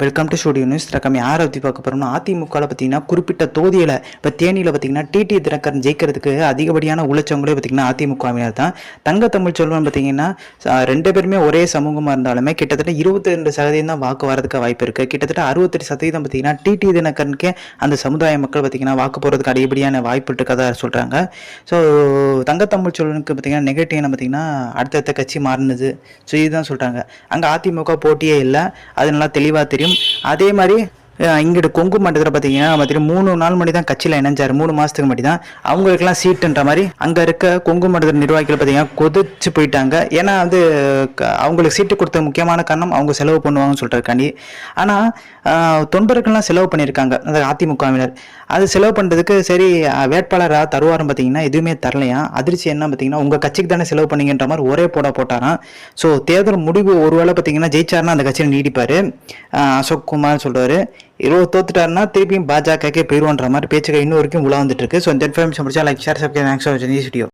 Welcome to studio news ரகம் யாரை பற்றி பார்க்க போகிறோம்னா அதிமுகவில் பார்த்தீங்கன்னா குறிப்பிட்ட தொகுதியில் இப்போ தேனியில் பார்த்தீங்கன்னா டிடி தினகரன் ஜெயிக்கிறதுக்கு அதிகப்படியான உழைச்சவங்களே பார்த்தீங்கன்னா அதிமுகவினர் தான். தங்க தமிழ் செல்வன் பார்த்தீங்கன்னா ரெண்டு பேருமே ஒரே சமூகமாக இருந்தாலுமே கிட்டத்தட்ட இருபத்தி ரெண்டு சதவீதம் தான் வாக்கு வரதுக்கு வாய்ப்பு இருக்குது கிட்டத்தட்ட அறுபத்தெட்டு சதவீதம் பார்த்தீங்கன்னா டிடி தினகரனுக்கே அந்த சமுதாய மக்கள் பார்த்தீங்கன்னா வாக்கு போகிறதுக்கு அதிகப்படியான வாய்ப்பு இருக்கதா சொல்கிறாங்க ஸோ தங்கத்தமிழ் செல்வனுக்கு பார்த்தீங்கன்னா நெகட்டிவ் என்ன பார்த்தீங்கன்னா அடுத்தடுத்த கட்சி மாறினது. ஸோ இதுதான் சொல்கிறாங்க அங்கே அதிமுக போட்டியே இல்லை. அது நல்லா தெளிவாக தெரியும். அதே மாதிரி இங்கிட்டு கொங்கு மண்டலத்தில் பார்த்தீங்கன்னா பார்த்தீங்கன்னா மூணு நாள் மணி தான் கட்சியில் இணைஞ்சார். மூணு மாதத்துக்கு மட்டும் தான். அவங்களுக்கெல்லாம் சீட்டுன்ற மாதிரி அங்கே இருக்க கொங்கு மண்டல நிர்வாகிகள் பார்த்தீங்கன்னா கொதிச்சு போயிட்டாங்க. ஏன்னா வந்து க- அவங்களுக்கு சீட்டு கொடுத்த முக்கியமான காரணம் அவங்க செலவு பண்ணுவாங்கன்னு சொல்கிறக்காண்டி ஆனால் தொண்டர்கள்லாம் செலவு பண்ணியிருக்காங்க அந்த அதிமுகவினர். அது செலவு பண்ணுறதுக்கு சரி வேட்பாளராக தருவாரம் பார்த்தீங்கன்னா எதுவுமே தரலையா? அதிர்ச்சி என்ன பார்த்தீங்கன்னா உங்கள் கட்சிக்கு தானே செலவு பண்ணீங்கன்ற மாதிரி ஒரே போட போட்டாராம். ஸோ தேர்தல் முடிவு ஒருவேளை பார்த்தீங்கன்னா ஜெயிச்சாருன்னா அந்த கட்சியில் நீடிப்பார். அசோக் குமார் சொல்கிறாரு இருபது தோத்துட்டாருன்னா திருப்பியும் பாஜகக்கே போயிடுவோன்ற மாதிரி பேச்சுகள் இன்னும் வரைக்கும் உலா வந்துட்டு இருக்கு. ஸோ இந்த இன்ஃபர்மேஷன் முடிச்சா like share subscribe thanks for video